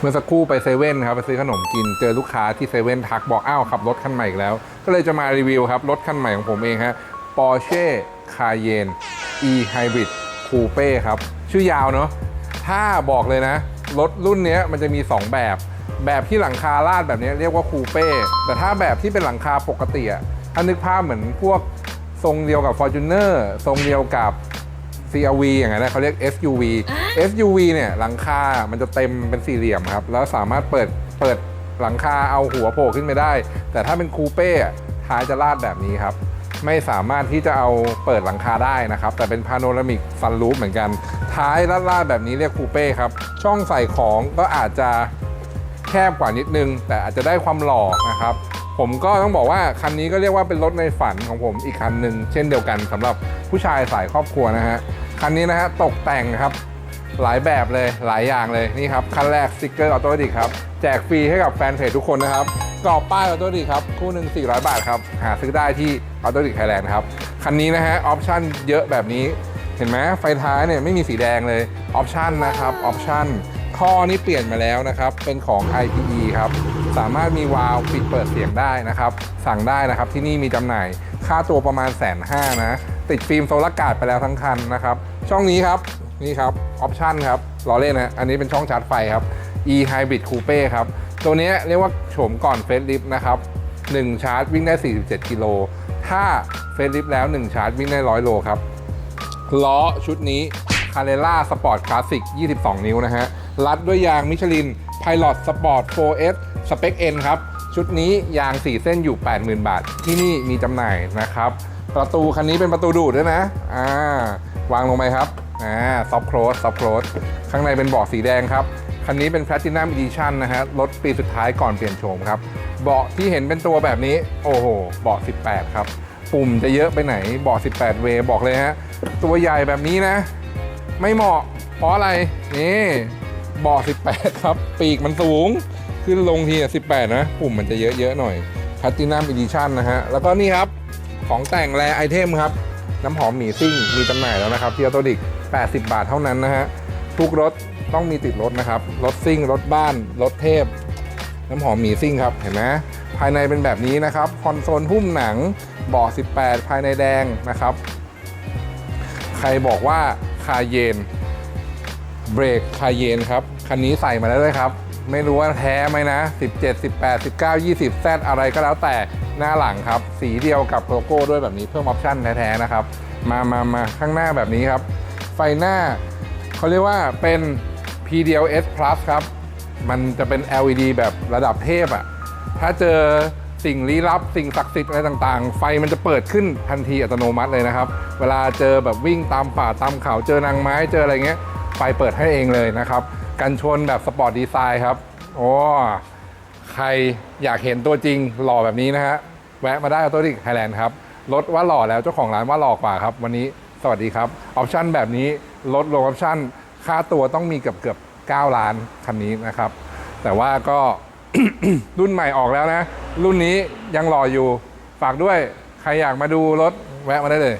เมื่อสักครู่ไปเซเว่นครับไปซื้อขนมกินเจอลูกค้าที่เซเว่นทักบอกอ้าวขับรถคันใหม่อีกแล้ว ก็เลยจะมารีวิวครับ รถคันใหม่ของผมเองฮะ Porsche Cayenne E Hybrid Coupe ครับ ชื่อยาวเนอะถ้าบอกเลยนะ รถรุ่นนี้มันจะมี 2 แบบ แบบที่หลังคาลาดแบบนี้เรียกว่าคูเป้แต่ถ้าแบบที่เป็นหลังคาปกติอะถ้านึกภาพเหมือนพวกทรงเดียวกับ Fortuner ทรงเดียวกับ CRV อย่างนั้นนะเขาเรียก SUV SUV เนี่ยหลังคา มันจะเต็มเป็นสี่เหลี่ยมครับ แล้วสามารถเปิดเปิดหลังคาเอาหัวโผล่ขึ้นไปได้ แต่ถ้าเป็นคูเป้อะท้ายจะลาดแบบนี้ครับ ไม่สามารถที่จะเอาเปิดหลังคาได้นะครับ แต่เป็นพาโนรามิกซันรูฟเหมือนกัน ท้ายลาดๆแบบนี้เรียกคูเป้ครับ ช่องใส่ของก็อาจจะแคบกว่านิดนึง แต่อาจจะได้ความหล่อนะครับผมก็ต้องบอกว่าคันนี้ก็เรียกว่าเป็นรถในฝันของผมอีกคันหนึ่งเช่นเดียวกันสำหรับผู้ชายสายครอบครัวนะฮะ คันนี้นะฮะตกแต่งครับ หลายแบบเลยหลายอย่างเลยนี่ครับคันแรกสติกเกอร์ออโตดิครับ แจกฟรีให้กับแฟนเพจทุกคนนะครับกรอบป้ายออโตดิครับ คู่หนึ่ง400 บาทครับ หาซื้อได้ที่ออโตดิไทยแลนด์ครับ คันนี้นะฮะออปชั่นเยอะแบบนี้เห็นไหมไฟท้ายเนี่ยไม่มีสีแดงเลยออปชั่นนะครับออปชั่นท่อนี่เปลี่ยนมาแล้วนะครับ เป็นของ IPE ครับ สามารถมีวาล์วปิดเปิดเสียงได้นะครับ สั่งได้นะครับที่นี่มีจำหน่าย ค่าตัวประมาณแสนห้านะ ติดฟิล์มโซลาร์การ์ดไปแล้วทั้งคันนะครับ ช่องนี้ครับนี่ครับออปชันครับล้อเล่นนะอันนี้เป็นช่องชาร์จไฟครับ e hybrid coupe ครับ ตัวนี้เรียกว่าโฉมก่อนเฟสลิฟนะครับ1ชาร์จวิ่งได้ 47 กิโล ถ้าเฟสลิฟแล้ว 1 ชาร์จวิ่งได้ 100 โลครับ ล้อชุดนี้ c a r r e r a Sport Classic 22 นิ้วนะฮะ รัดด้วยยางมิชลิน Pilot Sport 4S Spec N ครับ ชุดนี้ยาง 4 เส้นอยู่ 80,000 บาท ที่นี่มีจำหน่ายนะครับ ประตูคันนี้เป็นประตูดูดด้วยนะอ่าวางลงไปครับอ่าซอฟโครสซอฟโครสข้างในเป็นเบาะสีแดงครับ คันนี้เป็น Platinum Edition นะฮะรถปีสุดท้ายก่อนเปลี่ยนโฉมครับเบาะที่เห็นเป็นตัวแบบนี้ โอ้โหเบาะ 18 ครับ ปุ่มจะเยอะไปไหนเบาะ 18 เวบอกเลยฮะตัวใหญ่แบบนี้นะ ไม่เหมาะเพราะอะไรนี่เบาะ 18 ครับ ปีกมันสูง ขึ้นลงทีอะ18นะ ปุ่มมันจะเยอะๆหน่อย Platinum Edition นะฮะ แล้วก็นี่ครับ ของแต่งแรไอเทมครับ น้ำหอมหมีซิ่งมีจำหน่ายแล้วนะครับที่ออโตดิก80 บาทเท่านั้นนะฮะ ทุกรถต้องมีติดรถนะครับ รถซิ่ง รถบ้าน รถเทพ น้ำหอมหมีซิ่งครับ เห็นไหมภายในเป็นแบบนี้นะครับ คอนโซลหุ้มหนังเบาะ18 ภายในแดงนะครับ ใครบอกว่าคาเยนเบรกคาเยนครับ คันนี้ใส่มาแล้วด้วยครับ ไม่รู้ว่าแท้ไหมนะ 17 18 19 20แซดอะไรก็แล้วแต่หน้าหลังครับ สีเดียวกับโลโก้ด้วยแบบนี้เพิ่มออปชั่นแท้ๆนะครับ มามามาข้างหน้าแบบนี้ครับ ไฟหน้าเขาเรียกว่าเป็น PDLS Plus ครับ มันจะเป็น LED แบบระดับเทพอะถ้าเจอสิ่งลี้ลับ สิ่งศักดิ์สิทธิ์อะไรต่างๆ ไฟมันจะเปิดขึ้นทันทีอัตโนมัติเลยนะครับ เวลาเจอแบบวิ่งตามป่าตามเขา เจอนางไม้ เจออะไรเงี้ย ไฟเปิดให้เองเลยนะครับ กันชนแบบสปอร์ตดีไซน์ครับโอ้ใครอยากเห็นตัวจริงหล่อแบบนี้นะฮะ แวะมาได้ออโตดิกไทยแลนด์ครับ รถว่าหล่อแล้วเจ้าของร้านว่าหล่อกว่าครับ วันนี้สวัสดีครับออปชั่นแบบนี้ลดลงออปชั่นค่าตัวต้องมีเกือบเกือบ9ล้านคันนี้นะครับ แต่ว่าก็รุ่นใหม่ออกแล้วนะ รุ่นนี้ยังรออยู่ ฝากด้วยใครอยากมาดูรถแวะมาได้เลย